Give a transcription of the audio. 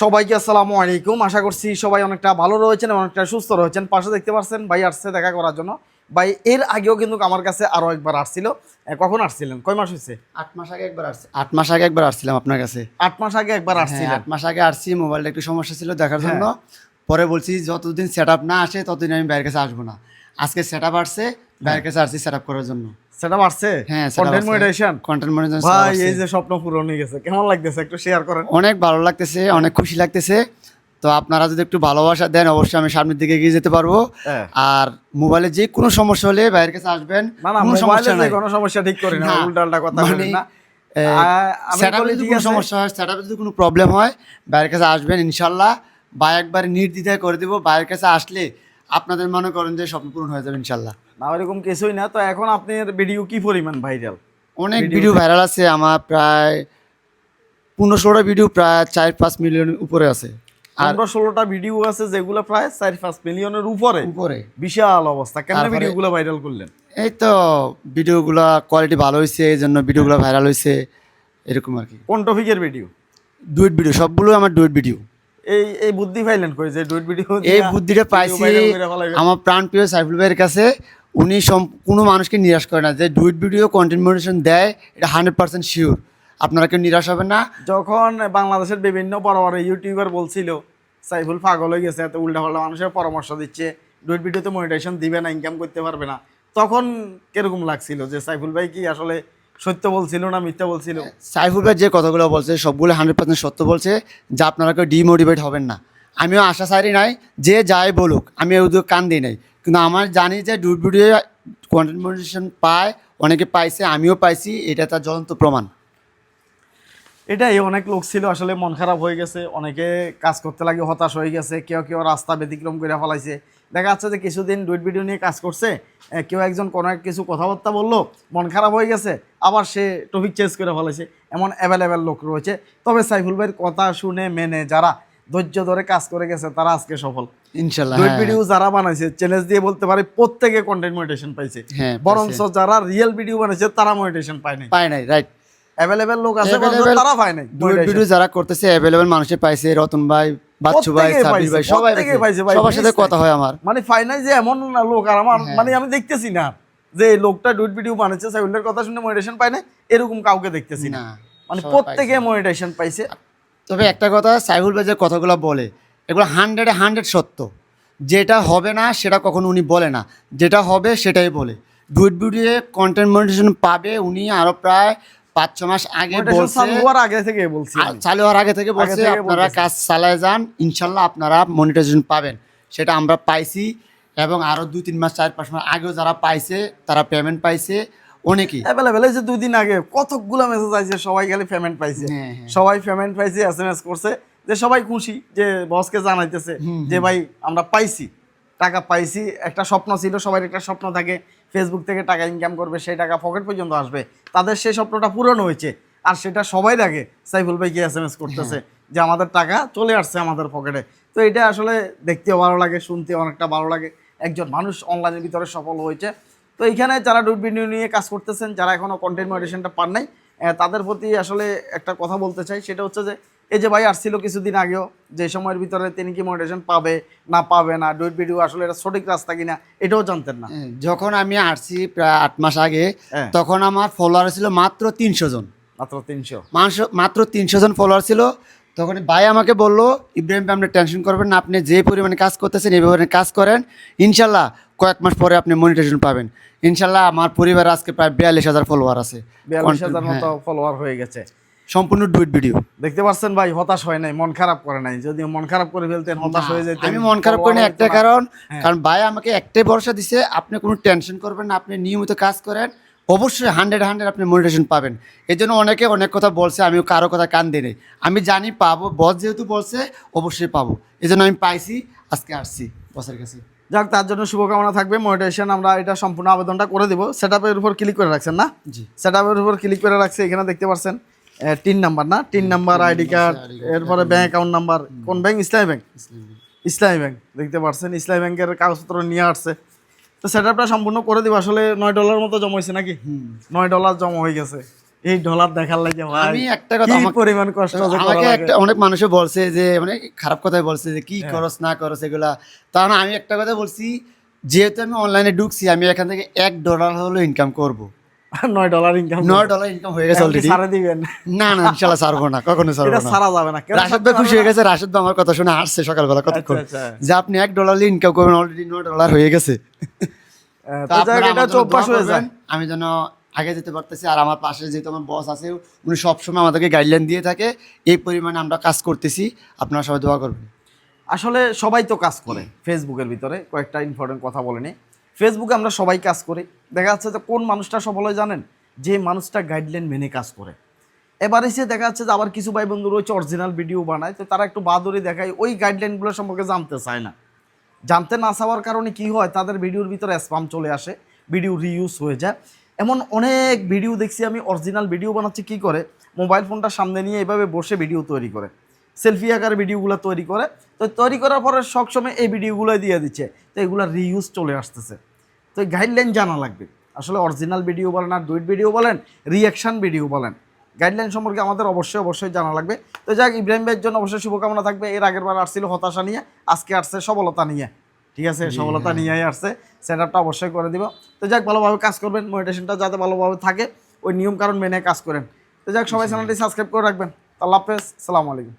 সবাইকে আসসালামু আলাইকুম। আশা করছি সবাই অনেকটা ভালো রয়েছেন অনেকটা সুস্থ রয়েছেন। পাশে দেখতে পাচ্ছেন ভাই আসছে দেখা করার জন্য। ভাই এর আগেও কিন্তু আমার কাছে আরও একবার আসছিল। কখন আসছিলেন? কয় মাস হয়েছে? আট মাস আগে একবার আসছি। আট মাস আগে একবার আসছিলাম আপনার কাছে। আট মাস আগে একবার আসছি আট মাস আগে আসছি মোবাইলটা একটু সমস্যা ছিল দেখার জন্য। হ্যাঁ। পরে বলছি যতদিন সেট না আসে ততদিন আমি বাইরের কাছে আসব না। আজকে সেট আপ আসছে বাইরের কাছে আসছি সেট করার জন্য। সেটা হ্যাঁ কন্টেন্ট মনিটাইজেশন কন্টেন্ট মনিটাইজেশন ভাই এই যে স্বপ্ন পূরণ হয়ে গেছে। কেমন লাগতেছে? একটু শেয়ার করেন। অনেক ভালো লাগতেছে অনেক খুশি লাগতেছে। তো আপনারা যদি একটু ভালোবাসা দেন অবশ্যই আমি সামনের দিকে এগিয়ে যেতে পারব। হ্যাঁ। আর মোবাইলে যে কোনো সমস্যা হলে বাইরের কাছে আসবেন। না না কোনো সমস্যা নাই। কোনো সমস্যা ঠিক করি না উল্টালটা কথা মানে, বলি না। এ, আ- আমি setup এ বলি যদি কোনো সমস্যা হয় সেটাপে যদি কোনো প্রবলেম হয় বাইরের কাছে আসবেন ইনশাল্লাহ। বা একবার নির্দ্বিধায় করে দিব বাইরের কাছে আসলে আপনাদের মনে করেন যে স্বপ্ন পূরণ হয়ে যাবে ইনশাল্লাহ। না ওরকম কিছুই না। তো এখন আপনার ভিডিও কি পরিমাণ ভাইরাল অনেক ভিডিও ভাইরাল আছে আমার প্রায় পনেরো ষোলোটা ভিডিও প্রায় চার পাঁচ মিলিয়ন উপরে আছে। পনেরো ষোলোটা ভিডিও আছে যেগুলো প্রায় চার পাঁচ মিলিয়নের উপরে। উপরে। বিশাল অবস্থা। কেন ভিডিওগুলো ভাইরাল করলেন? এই তো ভিডিওগুলা কোয়ালিটি ভালো হয়েছে এই জন্য ভিডিওগুলো ভাইরাল হয়েছে এরকম আর কি। কোন টপিকের ভিডিও ডুয়েট ভিডিও সবগুলো আমার ডুয়েট ভিডিও এই এই বুদ্ধি পাইলেন কই যে ডুইট ভিডিও এই বুদ্ধিটা পাইছি আমার প্রাণ প্রিয় সাইফুল ভাইয়ের কাছে। উনি সম- কোনো মানুষকে নিরাশ করে না যে ডুইট ভিডিও কন্টেন্ট দেয় এটা হান্ড্রেড পার্সেন্ট শিওর আপনারা কেউ নিরাশ হবেন না। যখন বাংলাদেশের বিভিন্ন বড় বড় ইউটিউবার বলছিল সাইফুল পাগল হয়ে গেছে এত উল্টা পাল্টা মানুষের পরামর্শ দিচ্ছে ডুইট ভিডিওতে মনিটাইজেশন দিবে না ইনকাম করতে পারবে না। তখন কীরকম লাগছিল যে সাইফুল ভাই কি আসলে সত্য বলছিল না মিথ্যা বলছিল? সাইফুল ভাই যে কথাগুলো বলছে সবগুলো হান্ড্রেড পার্সেন্ট সত্য বলছে যা আপনারা কেউ ডিমোটিভেট হবেন না। আমিও আশা সারি নাই, যে যাই বলুক, আমি ওদের কান দিই নাই। কিন্তু আমার জানি যে ডুট ভিডিও কন্টেন্ট মনিটেশন পায়, অনেকে পাইছে, আমিও পাইছি, এটা তার জ্বলন্ত প্রমাণ। এটাই, অনেক লোক ছিল, আসলে মন খারাপ হয়ে গেছে, অনেকে কাজ করতে লাগে হতাশ হয়ে গেছে, কেউ কেউ রাস্তা ব্যতিক্রম করে ফেলাইছে। দেখা যাচ্ছে যে কিছুদিন ডুইট ভিডিও নিয়ে কাজ করছে কেউ একজন কোনো এক কিছু কথাবার্তা বলল, মন খারাপ হয়ে গেছে, আবার সে টপিক চেঞ্জ করে ফেলাইছে, এমন অ্যাভেলেবেল লোক রয়েছে। তবে সাইফুল ভাইয়ের কথা শুনে মেনে যারা ধৈর্য ধরে কাজ করে গেছে তারা আজকে সফল। ইনশাল্লাহ হ্যাঁ। ভিডিও যারা বানাইছে চ্যালেঞ্জ দিয়ে বলতে পারে প্রত্যেকে কন্টেন্ট মনিটেশন পাইছে। হ্যাঁ, বরঞ্চ যারা রিয়েল ভিডিও বানাইছে তারা মনিটেশন পায় নাই। পায় নাই রাইট অ্যাভেলেবেল লোক আছে তারা পায় নাই ভিডিও যারা করতেছে অ্যাভেলেবেল মানুষে পাইছে রতন ভাই বাচ্চু ভাই সাবির ভাই সবাই পাইছে। সবার সাথে কথা হয় আমার। মানে ফাইনাল যে এমন লোক আর আমার হ্যাঁ। মানে আমি দেখতেছি না যে লোকটা ডুইট ভিডিও বানাচ্ছে কথা শুনে মনিটেশন পায় না এরকম কাউকে দেখতেছি না। মানে প্রত্যেকে মনিটেশন পাইছে। তবে একটা কথা সাইফুল ভাই যে কথাগুলো বলে এগুলো হান্ড্রেডে হান্ড্রেড সত্য। যেটা হবে না সেটা কখনো উনি বলে না। যেটা হবে সেটাই বলে। ডুইট ভিডিও কন্টেন্ট মনিটেশন পাবে উনি আরও প্রায় পাঁচ ছ মাস আগে আগে থেকে বলছি। চালু হওয়ার আগে থেকে বলছে আপনারা কাজ চালায় যান ইনশাল্লাহ আপনারা মনিটাইজেশন পাবেন। সেটা আমরা পাইছি এবং আরও দুই তিন মাস চার পাঁচ মাস আগেও যারা পাইছে তারা পেমেন্ট পাইছে। অনেকেই। অ্যাভেলেবেল এই যে দুই দিন আগে কতগুলো মেসেজ আছে সবাই খালি পেমেন্ট পাইছে। হ্যাঁ, হ্যাঁ। সবাই পেমেন্ট পাইছে এস এম এস করছে যে সবাই খুশি যে বসকে জানাইতেছে যে ভাই আমরা পাইছি টাকা পাইছি একটা স্বপ্ন ছিল সবার একটা স্বপ্ন থাকে ফেসবুক থেকে টাকা ইনকাম করবে সেই টাকা পকেট পর্যন্ত আসবে। তাদের সেই স্বপ্নটা পূরণ হয়েছে আর সেটা সবাই আগে সাইফুল ভাই কি এস এম এস করতেছে যে আমাদের টাকা চলে আসছে আমাদের পকেটে তো এটা আসলে দেখতেও ভালো লাগে শুনতে অনেকটা ভালো লাগে। একজন মানুষ অনলাইনের ভিতরে সফল হয়েছে। তো এইখানে যারা ডুট ভিডিও নিয়ে কাজ করতেছেন যারা এখনও কন্টেন্ট মডিটেশনটা পান নাই তাদের প্রতি আসলে একটা কথা বলতে চাই সেটা হচ্ছে যে এই যে ভাই আসছিল কিছুদিন আগেও যে সময়ের ভিতরে তিনি কি মডিটেশন পাবে না পাবে না ডুইট ভিডিও আসলে এটা সঠিক রাস্তা কিনা এটাও জানতেন না। হ্যাঁ, যখন আমি আসছি প্রায় আট মাস আগে হ্যাঁ। তখন আমার ফলোয়ার ছিল মাত্র তিনশো জন। মাত্র তিনশো। মাত্র তিনশো জন ফলোয়ার ছিল তখন ভাই আমাকে বলল ইব্রাহিম ভাই আপনি টেনশন করবেন না আপনি যে পরিমাণে কাজ করতেছেন এই পরিমাণে কাজ করেন। ইনশাল্লাহ কয়েক মাস পরে আপনি মনিটাইজেশন পাবেন। ইনশাল্লাহ আমার পরিবার আজকে প্রায় বিয়াল্লিশ হাজার ফলোয়ার আছে। বিয়াল্লিশ হাজার হ্যাঁ, মতো ফলোয়ার হয়ে গেছে। সম্পূর্ণ ডুইট ভিডিও দেখতে পাচ্ছেন ভাই হতাশ হয় নাই মন খারাপ করে নাই। যদি মন খারাপ করে ফেলতেন হতাশ হয়ে যেতেন আমি মন খারাপ করি না একটা কারণ হ্যাঁ। কারণ ভাই আমাকে একটাই ভরসা দিছে আপনি কোনো টেনশন করবেন না আপনি নিয়মিত কাজ করেন অবশ্যই হান্ড্রেড হান্ড্রেড আপনি মনিটেশন পাবেন। এই জন্য অনেকে অনেক কথা বলছে আমিও কারও কথা কান দিই আমি জানি পাবো বস যেহেতু বলছে অবশ্যই পাবো। এই জন্য আমি পাইছি আজকে আসছি বসের কাছে। যাক তার জন্য শুভকামনা থাকবে। মনিটেশন আমরা এটা সম্পূর্ণ আবেদনটা করে দেবো। সেটআপের উপর ক্লিক করে রাখছেন না? জি। সেটআপের উপর ক্লিক করে রাখছে এখানে দেখতে পাচ্ছেন তিন নাম্বার না? তিন নাম্বার আইডি কার্ড এরপরে ব্যাঙ্ক অ্যাকাউন্ট নাম্বার কোন bank Islami bank Islami bank দেখতে পাচ্ছেন ইসলামী ব্যাংকের কাগজপত্র নিয়ে আসছে। তো সেটআপটা সম্পূর্ণ করে দিব। আসলে নয় ডলার মতো জমা হয়েছে নাকি? নয় ডলার জমা হয়ে গেছে। এই ডলার দেখার লাগে ভাই। আমি একটা কথা আমার পরিমাণ কষ্ট আমাকে একটা অনেক মানুষে বলছে যে মানে খারাপ কথাই বলছে যে হ্যাঁ। কি খরচ না খরচ এগুলা। তখন আমি একটা কথা বলছি যেহেতু আমি অনলাইনে ঢুকছি আমি এখান থেকে এক ডলার হলেও ইনকাম করব। ডলার ইনকাম ডলার ইনকাম হয়ে গেছে অলরেডি সারা দিবেন? না না ইনশাল্লাহ ছাড়বো না কখনো ছাড়বো এটা না। সারা যাবে না। রাশেদ ভাই খুশি হয়ে গেছে রাশেদ ভাই আমার কথা শুনে আসছে সকালবেলা কতক্ষণ? আচ্ছা, আচ্ছা। যে আপনি ডলার ইনকাম করবেন অলরেডি ডলার হয়ে গেছে। আমি যেন আগে যেতে পারতেছি আর আমার পাশে যেহেতু আমার বস আছে উনি সবসময় আমাদেরকে গাইডলাইন দিয়ে থাকে এই পরিমাণে আমরা কাজ করতেছি আপনারা সবাই দোয়া করবেন। আসলে সবাই তো কাজ করে ফেসবুকের ভিতরে কয়েকটা ইম্পর্টেন্ট কথা বলে নি। ফেসবুকে আমরা সবাই কাজ করি। দেখা যাচ্ছে যে কোন মানুষটা সফল হয় জানেন? যে মানুষটা গাইডলাইন মেনে কাজ করে। এবার এসে দেখা যাচ্ছে যে আবার কিছু ভাই বন্ধু রয়েছে অরিজিনাল ভিডিও বানায়, তো তারা একটু বাদরে দেখায়, ওই গাইডলাইনগুলো সম্পর্কে জানতে চায় না। জানতে না চাওয়ার কারণে কি হয়, তাদের ভিডিওর ভিতরে স্পাম চলে আসে ভিডিও রিউজ হয়ে যায়। এমন অনেক ভিডিও দেখছি আমি অরিজিনাল ভিডিও বানাচ্ছি কি করে? মোবাইল ফোনটা সামনে নিয়ে এভাবে বসে ভিডিও তৈরি করে। সেলফি আকারে ভিডিওগুলো তৈরি করে। তো তৈরি করার পরে সবসময় এই ভিডিওগুলো দিয়ে দিচ্ছে। তো এগুলো রিউজ চলে আসতেছে। তো গাইডলাইন জানা লাগবে। আসলে অরিজিনাল ভিডিও বলেন আর ডুইট ভিডিও বলেন রিয়াকশন ভিডিও বলেন গাইডলাইন সম্পর্কে আমাদের অবশ্যই অবশ্যই জানা লাগবে। তো যাক ইব্রাহিম ভাইয়ের জন্য অবশ্যই শুভকামনা থাকবে। এর আগের বার আসছিল হতাশা নিয়ে আজকে আসছে সবলতা নিয়ে। ঠিক আছে? সবলতা নিয়েই আসছে। সেট আপটা অবশ্যই করে দিব। তো যাক ভালোভাবে কাজ করবেন মোটিভেশনটা যাতে ভালোভাবে থাকে ওই নিয়ম কারণ মেনে কাজ করেন। তো যাক সবাই চ্যানেলটি সাবস্ক্রাইব করে রাখবেন। আল্লাহ হাফেজ সালামু আলাইকুম।